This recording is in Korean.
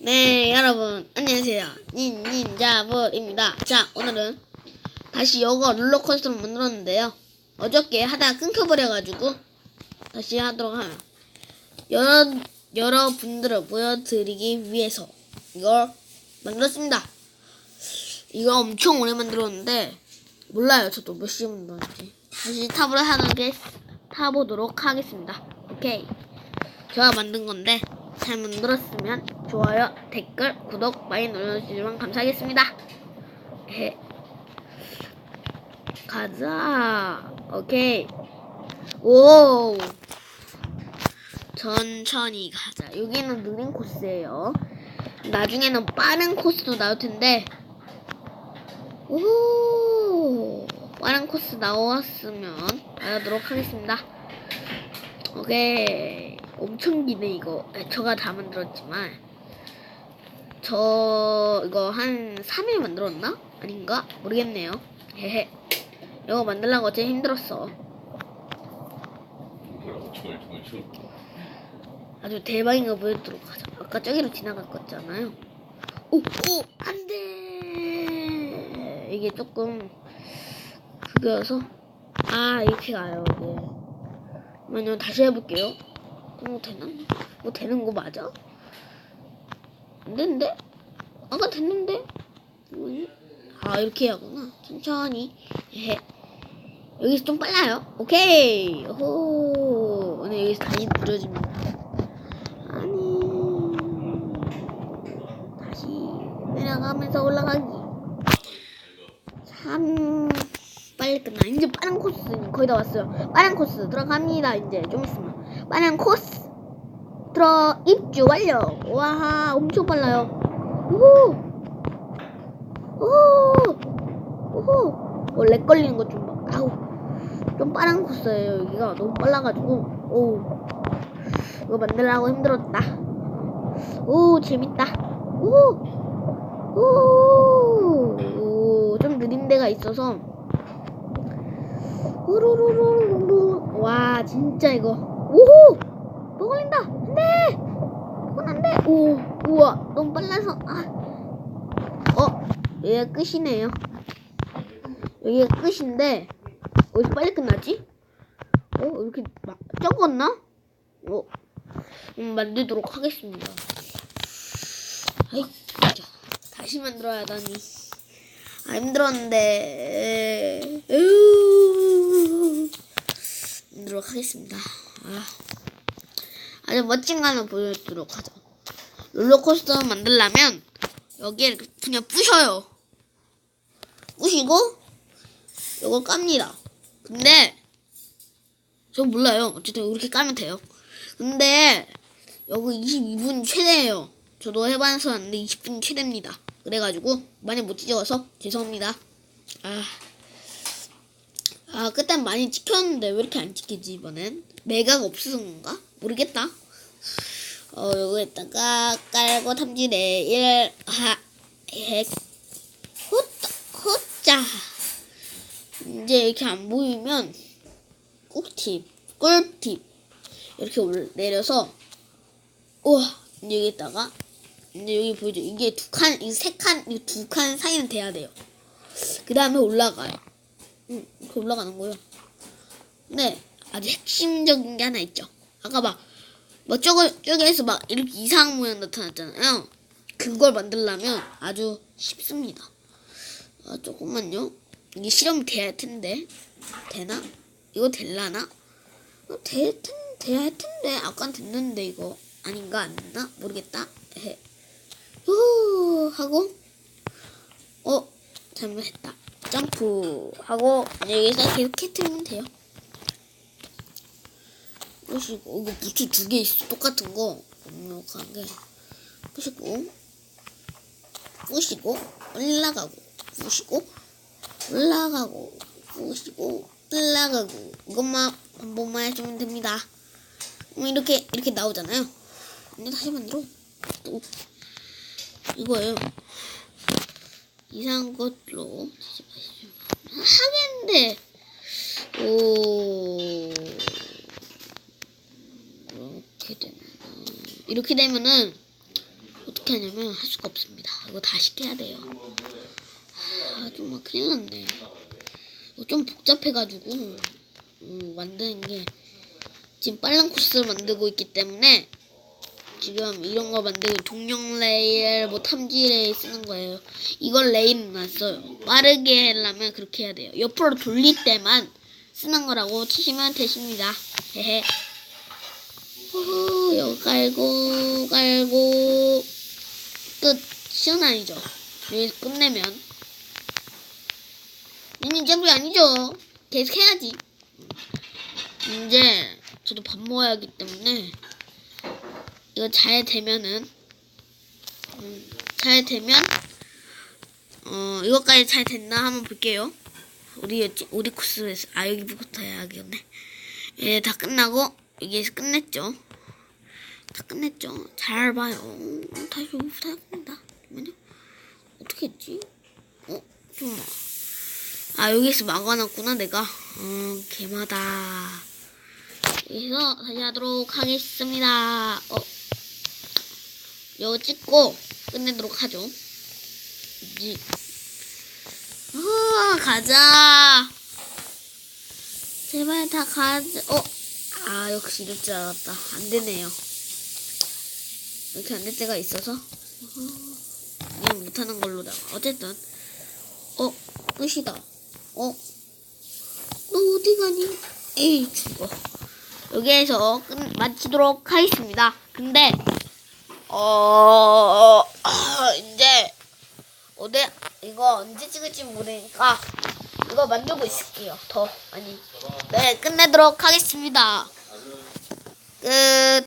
네, 여러분, 안녕하세요. 닌, 닌자부입니다. 자, 오늘은 다시 여거 롤러코스터를 만들었는데요. 어저께 하다가 끊겨버려가지고, 다시 하도록 하면. 여러, 여러분들을 보여드리기 위해서 이걸 만들었습니다. 이거 엄청 오래 만들었는데, 몰라요. 저도 몇 시간 만들었는지. 다시 탑을 하게, 타보도록 하겠습니다. 오케이. 제가 만든 건데 잘 만들었으면 좋아요, 댓글, 구독 많이 눌러주시면 감사하겠습니다. 해. 가자. 오케이. 오. 천천히 가자. 여기는 느린 코스예요. 나중에는 빠른 코스도 나올 텐데. 오. 빠른 코스 나왔으면 알아도록 하겠습니다. 오케이. 엄청 기네, 이거. 아, 제가 다 만들었지만. 저, 이거 한 3일 만들었나? 아닌가? 모르겠네요. 헤헤. 이거 만들려고 제일 힘들었어. 아주 대박인 거 보여드리도록 하자. 아까 저기로 지나갔었잖아요. 오, 오, 안 돼! 이게 조금, 그거여서. 아, 이렇게 가요, 이게. 그러면 다시 해볼게요. 어, 되나? 뭐 되는 거 맞아? 안 되는데? 아까 됐는데? 뭐지? 아, 이렇게 해야구나. 천천히. 헤헤. 여기서 좀 빨라요. 오케이. 호. 오늘 여기서 다시 부러집니다. 아니. 다시 내려가면서 올라가기. 참 빨리 끝나. 이제 빠른 코스 거의 다 왔어요. 빠른 코스 들어갑니다. 이제 좀 있으면 빠른 코스 들어 입주 완료. 와 엄청 빨라요. 오. 오. 오. 원래 걸리는 것 좀 봐. 아우. 좀 빠른 코스예요. 여기가 너무 빨라가지고. 오. 이거 만들라고 힘들었다. 오, 재밌다. 오, 오, 오, 좀 느린 데가 있어서. 우르르르르르. 와, 진짜 이거. 오, 또 걸린다. 안 돼. 그건 안 돼. 오, 우와, 너무 빨라서. 아. 어, 여기가 끝이네요. 여기가 끝인데, 어디 빨리 끝나지? 어, 이렇게 막 적었나? 어, 음, 만들도록 하겠습니다. 아이, 진짜. 다시 만들어야 하다니. 아, 힘들었는데. 으, 만들도록 하겠습니다. 아, 아주 멋진 거 하나 보여드리도록 하죠. 롤러코스터 만들려면, 여기에 그냥 부셔요. 부시고, 이걸 깝니다. 근데, 저 몰라요. 어쨌든 이렇게 까면 돼요. 근데 여기 22분 최대예요. 저도 해봐서 왔는데 20분 최대입니다. 그래가지고 많이 못 찍어서 죄송합니다. 아, 아 그때 많이 찍혔는데 왜 이렇게 안 찍히지 이번엔? 메가가 없어서 그런가? 모르겠다. 어 여기에다가 깔고 탐지네 1 하, 핵, 호짜, 호짜. 이제 이렇게 안 보이면 꿀팁, 꿀팁. 이렇게 올, 내려서 우와 여기다가 이제 여기 보이죠 이게 두 칸 이 세 칸 이 두 칸 사이는 돼야 돼요 그 다음에 올라가요 응 이렇게 올라가는 거예요 근데 아주 핵심적인 게 하나 있죠. 아까 막 뭐 저거 저기에서 막 이렇게 이상한 모양 나타났잖아요. 그걸 만들려면 아주 쉽습니다. 아 조금만요. 이게 실험이 돼야 할 텐데. 되나? 이거 될라나? 어, 될 텐데 돼야 할 텐데. 아까 됐는데 이거 아닌가 안 됐나? 모르겠다. 에헤 후 하고. 어 잘못했다. 점프 하고 여기서 계속 캐트리면 돼요 보시고 이거 부츠 두 개 있어. 똑같은 거. 넉넉한 게. 보시고. 보시고. 올라가고. 보시고. 올라가고. 보시고. 올라가고. 이것만 한 번만 해주면 됩니다. 음, 이렇게 이렇게 나오잖아요. 근데 다시 만들어. 또 이거예요. 이상한 것로 다시 하겠는데. 오 이렇게 되면 이렇게 되면은 어떻게 하냐면 할 수가 없습니다. 이거 다시 깨야 돼요. 아, 정말 큰일 났네. 이거 좀 복잡해가지고 음, 만드는 게 지금 빨간 코스를 만들고 있기 때문에 지금 이런 거 만들고 동력 레일, 뭐 탐지 레일 쓰는 거예요. 이걸 레일은 안 써요. 빠르게 하려면 그렇게 해야 돼요. 옆으로 돌릴 때만 쓰는 거라고 치시면 되십니다. 헤헤. 후, 여기 깔고, 깔고, 끝. 시은 아니죠. 여기서 끝내면. 미니 점프 아니죠. 계속 해야지. 이제, 저도 밥 먹어야 하기 때문에, 이거 잘 되면은, 음, 잘 되면, 어, 이거까지 잘 됐나 한번 볼게요. 어디였지? 어디 코스에서, 아, 여기부터 해야겠네. 예, 다 끝나고, 여기에서 끝냈죠. 다 끝냈죠. 잘 봐요. 다시 부탁합니다. 잠깐만요. 어떻게 했지? 어? 좀. 아, 여기서 막아놨구나, 내가. 어, 개마다. 여기서 다시 하도록 하겠습니다. 어. 이거 찍고 끝내도록 하죠. 이제. 아, 가자. 제발 다 가자. 어. 아, 역시 이럴 줄 알았다. 안 되네요. 이렇게 안 될 때가 있어서. 그냥 못하는 걸로다가. 어쨌든. 어, 끝이다. 어? 너 어디 가니? 에이, 죽어. 여기에서 끝, 마치도록 하겠습니다. 근데, 어, 아, 이제, 어디, 이거 언제 찍을지 모르니까, 이거 만들고 있을게요. 더 많이. 네, 끝내도록 하겠습니다. 끝.